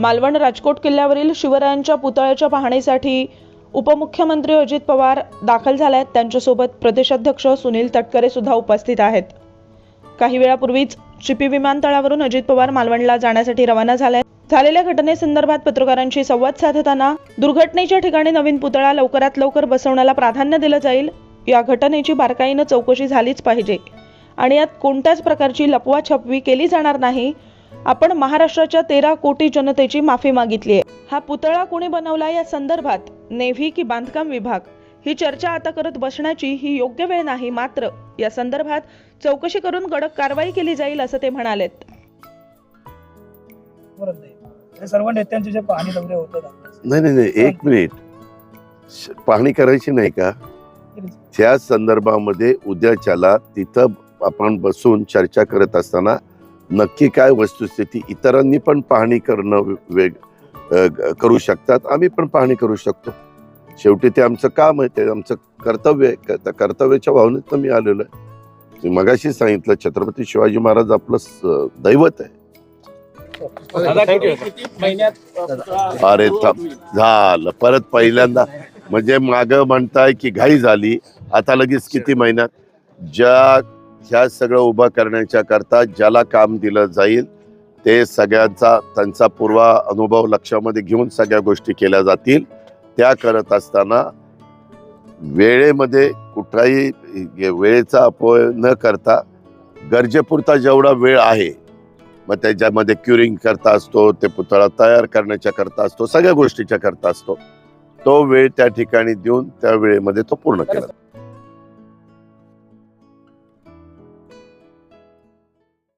मालवण राजकोट किल्ल्यावरील शिवरायांच्या पुतळ्याच्या पाहणीसाठी उपमुख्यमंत्री अजित पवार दाखल झाले आहेत त्यांच्यासोबत प्रदेशाध्यक्ष सुनील तटकरे सुद्धा उपस्थित आहेत. काही वेळापूर्वीच चिपी विमानतळावरून अजित पवार मालवणला जाण्यासाठी रवाना झाले झालेल्या घटनेसंदर्भात पत्रकारांशी संवाद साधताना दुर्घटनेच्या ठिकाणी नवीन पुतळा लवकरात लवकर बसवण्याला प्राधान्य दिलं जाईल. या घटनेची बारकाईनं चौकशी झालीच पाहिजे. आणि यात कोणत्याच प्रकारची लपवाछपवी केली जाणार नाही आपण महाराष्ट्राच्या तेरा कोटी जनतेची माफी मागितली आहे. हा पुतळा कोणी बनवला या संदर्भात? नेव्ही की बांधकाम विभाग? ही चर्चा आता करत बसण्याची ही योग्य वेळ नाही मात्र या संदर्भात चौकशी करून कडक कारवाई केली जाईल असं ते म्हणालेत. हे सर्व नेत्यांचे जे पाहणी दौरे होतात नाही नाही नाही एक मिनिट. पाहणी करायची नाही का? त्या संदर्भामध्ये उद्याच्याला तिथं आपण बसून चर्चा करत असताना नक्की काय वस्तुस्थिती इतरांनी पण पाहणी करणं वेग करू शकतात. आम्ही पण पाहणी करू शकतो. शेवटी ते आमचं काम आहे ते आमचं कर्तव्य आहे. त्या कर्तव्याच्या भावनेत मी आलेलो आहे. मी मगाशी सांगितलं छत्रपती शिवाजी महाराज आपलं दैवत आहे. अरे थांब झालं. परत पहिल्यांदा म्हणजे माग म्हणताय की घाई झाली. आता लगेच किती महिन्यात? ज्या ह्या सगळं उभं करण्याच्या करता ज्याला काम दिलं जाईल ते सगळ्यांचा त्यांचा पूर्व अनुभव लक्षामध्ये घेऊन सगळ्या गोष्टी केल्या जातील. त्या करत असताना वेळेमध्ये कुठलाही वेळेचा अपव्यय न करता गरजेपुरता जेवढा वेळ आहे मग त्याच्यामध्ये क्युरिंग करता असतो ते पुतळा तयार करण्याच्या करता असतो सगळ्या गोष्टीच्या करता असतो. तो वेळ त्या ठिकाणी देऊन त्या वेळेमध्ये तो पूर्ण केला